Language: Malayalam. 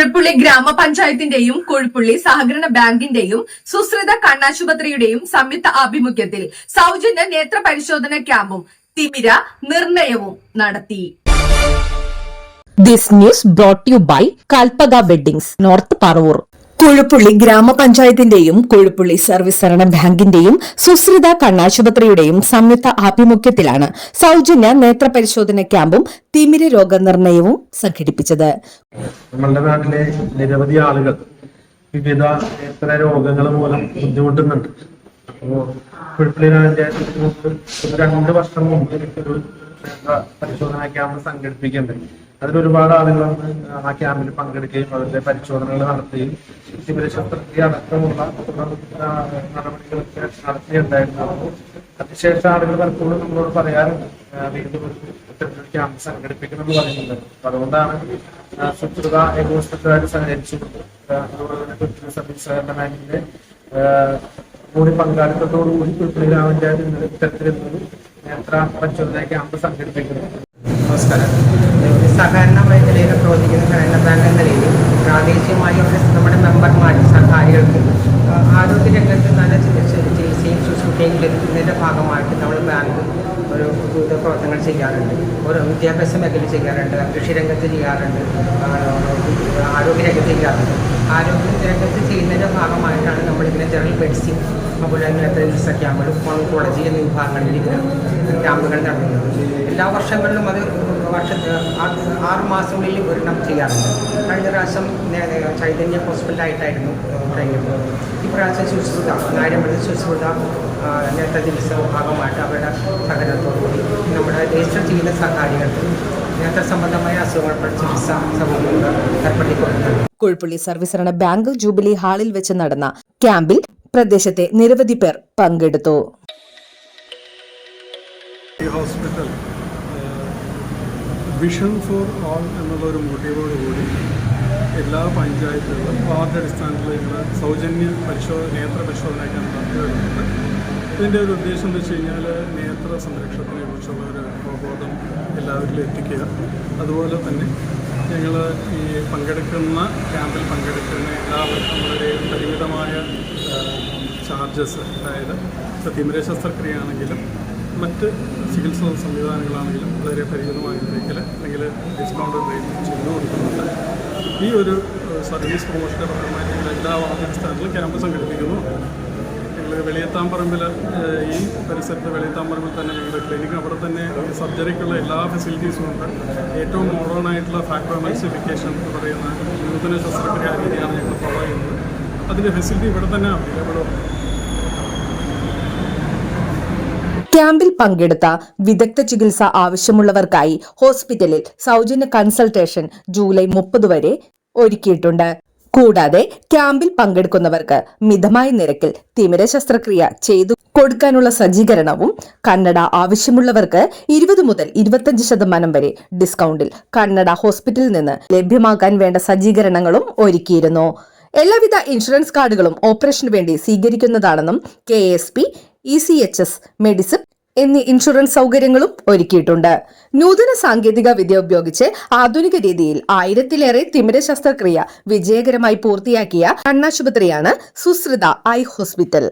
കുഴപ്പുള്ളി ഗ്രാമപഞ്ചായത്തിന്റെയും കൊഴുപ്പുള്ളി സഹകരണ ബാങ്കിന്റെയും സുശ്രിത കണ്ണാശുപത്രിയുടെയും സംയുക്ത ആഭിമുഖ്യത്തിൽ സൗജന്യ നേത്ര പരിശോധന ക്യാമ്പും തിമിര നിർണയവും നടത്തി this news brought you by by Kalpaga north Paravur. Kuzhuppully ഗ്രാമപഞ്ചായത്തിന്റെയും കൊഴുപ്പുള്ളി സർവീസ് സഹകരണ ബാങ്കിന്റെയും സുശ്രിത കണ്ണാശുപത്രിയുടെയും സംയുക്ത ആഭിമുഖ്യത്തിലാണ് സൗജന്യ നേത്രപരിശോധന ക്യാമ്പും തിമിര രോഗനിർണയവും സംഘടിപ്പിച്ചത്. നമ്മളുടെ നാട്ടിലെ നിരവധി ആളുകൾ വിവിധ നേത്ര രോഗങ്ങൾ മൂലം ബുദ്ധിമുട്ടുന്നുണ്ട്. രണ്ട് വർഷം മുമ്പ് ഒരു നേത്ര പരിശോധനാ ക്യാമ്പ് സംഘടിപ്പിക്കുന്നുണ്ട്. അതിൽ ഒരുപാട് ആളുകൾ ആ ക്യാമ്പിൽ പങ്കെടുക്കുകയും അവരുടെ പരിശോധനകൾ നടത്തുകയും തിമിര ശസ്ത്രക്രിയ അടക്കമുള്ള നടപടികളൊക്കെ നടത്തിയിട്ടുണ്ടായിരുന്നു അപ്പോൾ അതിനുശേഷം ആളുകൾ പലപ്പോഴും നമ്മളോട് പറയാറുണ്ട് വീണ്ടും ക്യാമ്പ് സംഘടിപ്പിക്കണം എന്ന് പറയുന്നുണ്ട് അതുകൊണ്ടാണ് ശത്രുത സുഹൃത ഹോസ്പിറ്റലുമായിട്ട് സഹകരിച്ചു അതുപോലെ ബാങ്കിന്റെ ആ, കൂടി കുഴപ്പള്ളി ഗ്രാമപഞ്ചായത്ത് ഇത്തരത്തിലൊരു നേത്ര പരിശോധന ക്യാമ്പ് സംഘടിപ്പിക്കുന്നു. നമസ്കാരം. സഹകരണ മേഖലയിൽ പ്രവർത്തിക്കുന്ന സഹകരണ ബാങ്ക് എന്ന രീതിയിൽ പ്രാദേശികമായി ഒരു നമ്മുടെ സഹായികൾക്കും ആരോഗ്യരംഗത്ത് ആരോഗ്യ രംഗത്ത് നല്ല ചികിത്സ ചികിത്സയും ശുശ്രൂഷയും ലഭിക്കുന്നതിന്റെ ഭാഗമായിട്ട് നമ്മൾ ബാങ്ക് ഒരു വിവിധ പ്രവർത്തനങ്ങൾ ചെയ്യാറുണ്ട്. ഒരു വിദ്യാഭ്യാസ മേഖല ചെയ്യാറുണ്ട് കൃഷി രംഗത്ത് ചെയ്യാറുണ്ട് ആരോഗ്യരംഗത്ത് ആരോഗ്യ രംഗത്ത് ചെയ്യാറുണ്ട്. ആരോഗ്യ രംഗത്ത് ചെയ്യുന്നതിന്റെ ഭാഗമായിട്ടാണ് നമ്മളിങ്ങനെ ജനറൽ മെഡിസിൻ അതുപോലെ നേത്ര ചികിത്സ ക്യാമ്പുകൾ കോളേജ് എന്നീ വിഭാഗങ്ങളിൽ ഇങ്ങനെ ക്യാമ്പുകൾ നടത്തുന്നത്. എല്ലാ വർഷങ്ങളിലും അത് വർഷ ആറ് മാസങ്ങളിൽ ഒരെണ്ണം ചെയ്യാറുണ്ട്. കഴിഞ്ഞ പ്രാവശ്യം ചൈതന്യ ഹോസ്പിറ്റലായിട്ടായിരുന്നു കഴിഞ്ഞത്. ഇപ്രാവശ്യം ശുശ്രൂത നാരമ്പഴ ശുശ്രൂത ആ, നേത്ര ചികിത്സ ഭാഗമായിട്ട് അവരുടെ സഹകരണത്തോടുകൂടി നമ്മുടെ രജിസ്റ്റർ ചെയ്യുന്ന സഹകാരികൾക്ക് നേത്ര സംബന്ധമായ അസുഖങ്ങൾ ചികിത്സ സൗകര്യങ്ങൾ ഏർപ്പെടുത്തിക്കൊടുക്കുന്നത് കുഴുപ്പുള്ളി സർവീസ് സഹകരണ ബാങ്ക് ജൂബിലി ഹാളിൽ വെച്ച് നടന്ന ക്യാമ്പിൽ പ്രദേശത്തെ നിരവധി പേർ പങ്കെടുത്തു. ഈ ഹോസ്പിറ്റൽ വിഷൻ ഫോർ ഓൾ എന്നുള്ളൊരു മോട്ടീവോട് കൂടി എല്ലാ പഞ്ചായത്തുകളും വാർഡ് അടിസ്ഥാനത്തിൽ ഇങ്ങനെ സൗജന്യ പരിശോധന നേത്ര പരിശോധനയ്ക്കാൻ നടത്തി ഇതിന്റെ ഒരു ഉദ്ദേശം എന്ന് വെച്ച് കഴിഞ്ഞാൽ നേത്ര സംരക്ഷണത്തിനെ കുറിച്ചുള്ള ഒരു അവബോധം എല്ലാവരിലും എത്തിക്കുക. അതുപോലെ തന്നെ ഞങ്ങൾ ഈ പങ്കെടുക്കുന്ന ക്യാമ്പിൽ പങ്കെടുക്കുന്ന എല്ലാവർക്കും വളരെ പരിമിതമായ ചാർജസ് അതായത് ഇപ്പോൾ തിമിര ശസ്ത്രക്രിയ ആണെങ്കിലും മറ്റ് ചികിത്സാ സംവിധാനങ്ങളാണെങ്കിലും വളരെ പരിമിതമായ നിരക്കിൽ അല്ലെങ്കിൽ ഡിസ്കൗണ്ട് റേറ്റ് ചെയ്തു കൊടുക്കുന്നുണ്ട്. ഈ ഒരു സർവീസ് പ്രൊമോഷന്റെ ഭാഗമായി ഞങ്ങൾ എല്ലാ വാർഡടിസ്ഥാനത്തിലും ക്യാമ്പ് സംഘടിപ്പിക്കുന്നു. ഞങ്ങൾ വെളിയത്താമ്പറമ്പിൽ ഈ പരിസരത്ത് വെളിയത്താമ്പറമ്പിൽ തന്നെ ഞങ്ങളുടെ ക്ലിനിക്ക് അവിടെ തന്നെ സർജറിക്കുള്ള എല്ലാ ഫെസിലിറ്റീസും ഉണ്ട്. ഏറ്റവും മോഡേൺ ആയിട്ടുള്ള ഫാക്ടോമൈസിഫിക്കേഷൻ എന്ന് പറയുന്ന നൂതന ശസ്ത്രക്രിയ രീതിയാണ് ഞങ്ങൾ ഫോളോ ചെയ്യുന്നത്. അതിന്റെ ഫെസിലിറ്റി ഇവിടെ തന്നെ അവൈലബിൾ ഉണ്ട് ക്യാമ്പിൽ പങ്കെടുത്ത വിദഗ്ധ ചികിത്സ ആവശ്യമുള്ളവർക്കായി ഹോസ്പിറ്റലിൽ സൗജന്യ കൺസൾട്ടേഷൻ ജൂലൈ മുപ്പത് വരെ ഒരുക്കിയിട്ടുണ്ട്. കൂടാതെ ക്യാമ്പിൽ പങ്കെടുക്കുന്നവർക്ക് മിതമായ നിരക്കിൽ തിമിര ശസ്ത്രക്രിയ ചെയ്തു കൊടുക്കാനുള്ള സജ്ജീകരണവും കന്നഡ ആവശ്യമുള്ളവർക്ക് ഇരുപത് മുതൽ ഇരുപത്തഞ്ച് ശതമാനം വരെ ഡിസ്കൗണ്ടിൽ കന്നഡ ഹോസ്പിറ്റലിൽ നിന്ന് ലഭ്യമാക്കാൻ വേണ്ട സജ്ജീകരണങ്ങളും ഒരുക്കിയിരുന്നു. എല്ലാവിധ ഇൻഷുറൻസ് കാർഡുകളും ഓപ്പറേഷന് വേണ്ടി സ്വീകരിക്കുന്നതാണെന്നും K S P E C H S medicine എന്നീ ഇൻഷുറൻസ് സൗകര്യങ്ങളും ഒരുക്കിയിട്ടുണ്ട്. നൂതന സാങ്കേതിക വിദ്യ ഉപയോഗിച്ച് ആധുനിക രീതിയിൽ ആയിരത്തിലേറെ തിമിര ശസ്ത്രക്രിയ വിജയകരമായി പൂർത്തിയാക്കിയ കണ്ണാശുപത്രിയാണ് സുശ്രിത ഐ ഹോസ്പിറ്റൽ.